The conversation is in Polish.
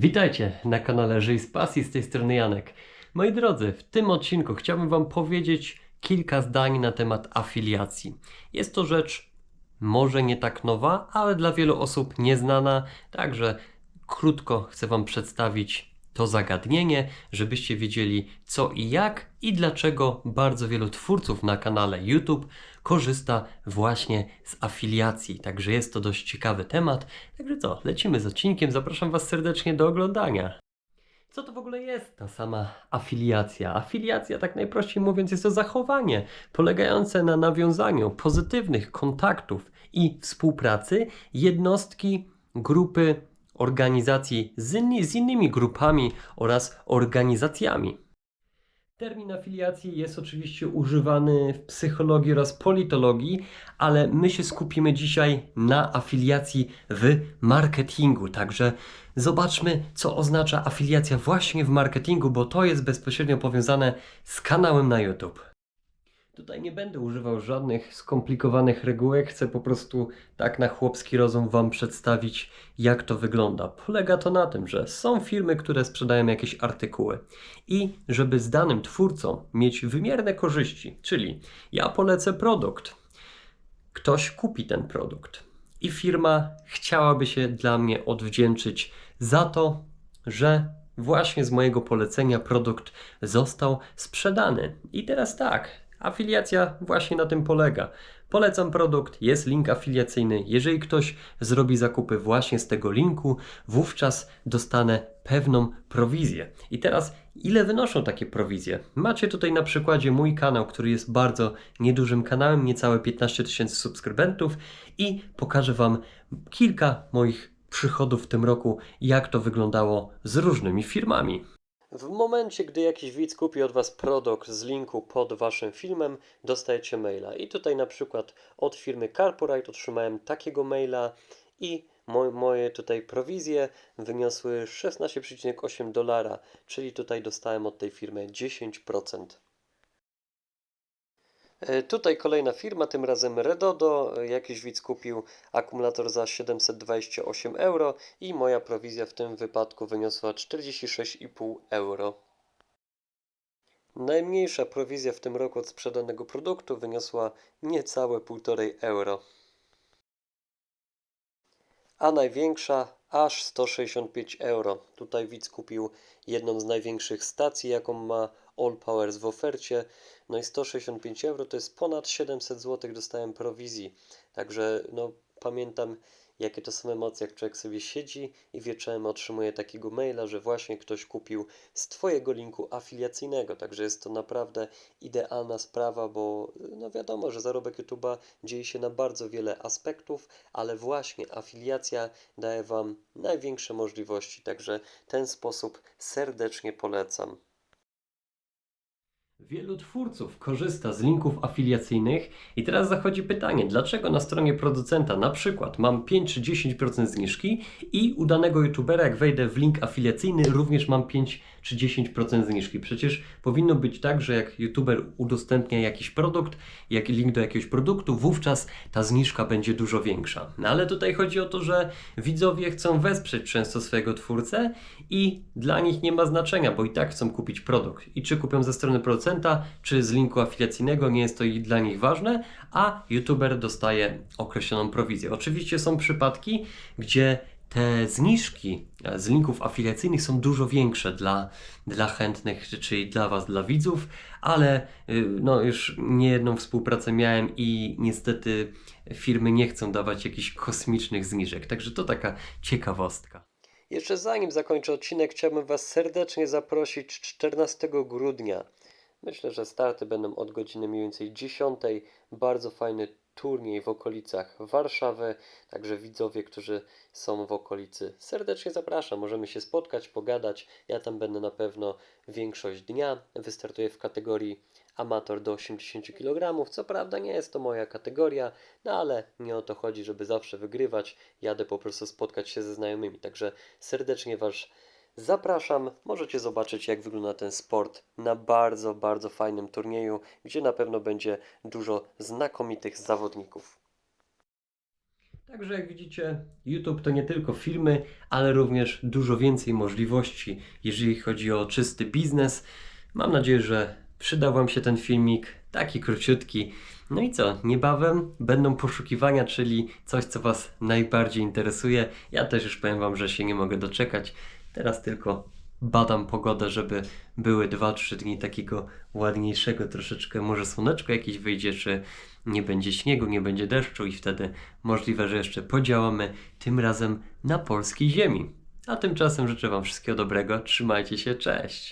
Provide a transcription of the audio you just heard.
Witajcie na kanale Żyj z Pasji, z tej strony Janek. Moi drodzy, w tym odcinku chciałbym Wam powiedzieć kilka zdań na temat afiliacji. Jest to rzecz może nie tak nowa, ale dla wielu osób nieznana, także krótko chcę Wam przedstawić to zagadnienie, żebyście wiedzieli co i jak i dlaczego bardzo wielu twórców na kanale YouTube korzysta właśnie z afiliacji. Także jest to dość ciekawy temat. Także co, lecimy z odcinkiem. Zapraszam Was serdecznie do oglądania. Co to w ogóle jest ta sama afiliacja? Afiliacja, tak najprościej mówiąc, jest to zachowanie polegające na nawiązaniu pozytywnych kontaktów i współpracy jednostki, grupy, organizacji z, inni, z innymi grupami oraz organizacjami. Termin afiliacji jest oczywiście używany w psychologii oraz politologii, ale my się skupimy dzisiaj na afiliacji w marketingu. Także zobaczmy, co oznacza afiliacja właśnie w marketingu, bo to jest bezpośrednio powiązane z kanałem na YouTube. Tutaj nie będę używał żadnych skomplikowanych regułek, chcę po prostu tak na chłopski rozum Wam przedstawić, jak to wygląda. Polega to na tym, że są firmy, które sprzedają jakieś artykuły i żeby z danym twórcą mieć wymierne korzyści, czyli ja polecę produkt, ktoś kupi ten produkt i firma chciałaby się dla mnie odwdzięczyć za to, że właśnie z mojego polecenia produkt został sprzedany. I teraz tak, afiliacja właśnie na tym polega. Polecam produkt, jest link afiliacyjny. Jeżeli ktoś zrobi zakupy właśnie z tego linku, wówczas dostanę pewną prowizję. I teraz, ile wynoszą takie prowizje? Macie tutaj na przykładzie mój kanał, który jest bardzo niedużym kanałem, niecałe 15 tysięcy subskrybentów i pokażę Wam kilka moich przychodów w tym roku, jak to wyglądało z różnymi firmami. W momencie, gdy jakiś widz kupi od Was produkt z linku pod Waszym filmem, dostajecie maila. I tutaj na przykład od firmy Carporite otrzymałem takiego maila i mo- moje tutaj prowizje wyniosły 16,8 dolara, czyli tutaj dostałem od tej firmy 10%. E, Tutaj kolejna firma, tym razem Redodo. E, Jakiś widz kupił akumulator za 728 euro i moja prowizja w tym wypadku wyniosła 46,5 euro. Najmniejsza prowizja w tym roku od sprzedanego produktu wyniosła niecałe 1,5 euro. A największa aż 165 euro. Tutaj widz kupił jedną z największych stacji, jaką ma All Powers w ofercie. No i 165 euro to jest ponad 700 zł dostałem prowizji. Także no pamiętam jakie to są emocje, jak człowiek sobie siedzi i wieczorem otrzymuje takiego maila, że właśnie ktoś kupił z Twojego linku afiliacyjnego. Także jest to naprawdę idealna sprawa, bo no wiadomo, że zarobek YouTube'a dzieje się na bardzo wiele aspektów, ale właśnie afiliacja daje Wam największe możliwości. Także ten sposób serdecznie polecam. Wielu twórców korzysta z linków afiliacyjnych i teraz zachodzi pytanie, dlaczego na stronie producenta na przykład mam 5 czy 10% zniżki i u danego youtubera jak wejdę w link afiliacyjny również mam 5 czy 10% zniżki. Przecież powinno być tak, że jak youtuber udostępnia jakiś produkt, jak link do jakiegoś produktu, wówczas ta zniżka będzie dużo większa. No ale tutaj chodzi o to, że widzowie chcą wesprzeć często swojego twórcę i dla nich nie ma znaczenia, bo i tak chcą kupić produkt. I czy kupią ze strony producenta, czy z linku afiliacyjnego, nie jest to i dla nich ważne, a youtuber dostaje określoną prowizję. Oczywiście są przypadki, gdzie te zniżki e, z linków afiliacyjnych są dużo większe dla, dla chętnych, czyli dla Was, dla widzów, ale y, no już niejedną współpracę miałem i niestety firmy nie chcą dawać jakichś kosmicznych zniżek, także to taka ciekawostka. Jeszcze zanim zakończę odcinek, chciałbym Was serdecznie zaprosić 14 grudnia. Myślę, że starty będą od godziny mniej więcej 10. Bardzo fajny turniej w okolicach Warszawy, także widzowie, którzy są w okolicy, serdecznie zapraszam. Możemy się spotkać, pogadać. Ja tam będę na pewno większość dnia. Wystartuję w kategorii amator do 80 kg. Co prawda nie jest to moja kategoria, no ale nie o to chodzi, żeby zawsze wygrywać. Jadę po prostu spotkać się ze znajomymi. Także serdecznie Was zapraszam. Możecie zobaczyć, jak wygląda ten sport na bardzo, bardzo fajnym turnieju, gdzie na pewno będzie dużo znakomitych zawodników. Także jak widzicie, YouTube to nie tylko filmy, ale również dużo więcej możliwości, jeżeli chodzi o czysty biznes. Mam nadzieję, że przydał Wam się ten filmik, taki króciutki. No i co, niebawem będą poszukiwania, czyli coś, co Was najbardziej interesuje. Ja też już powiem Wam, że się nie mogę doczekać. Teraz tylko badam pogodę, żeby były 2-3 dni takiego ładniejszego, troszeczkę może słoneczko jakieś wyjdzie, czy nie będzie śniegu, nie będzie deszczu i wtedy możliwe, że jeszcze podziałamy tym razem na polskiej ziemi. A tymczasem życzę Wam wszystkiego dobrego, trzymajcie się, cześć!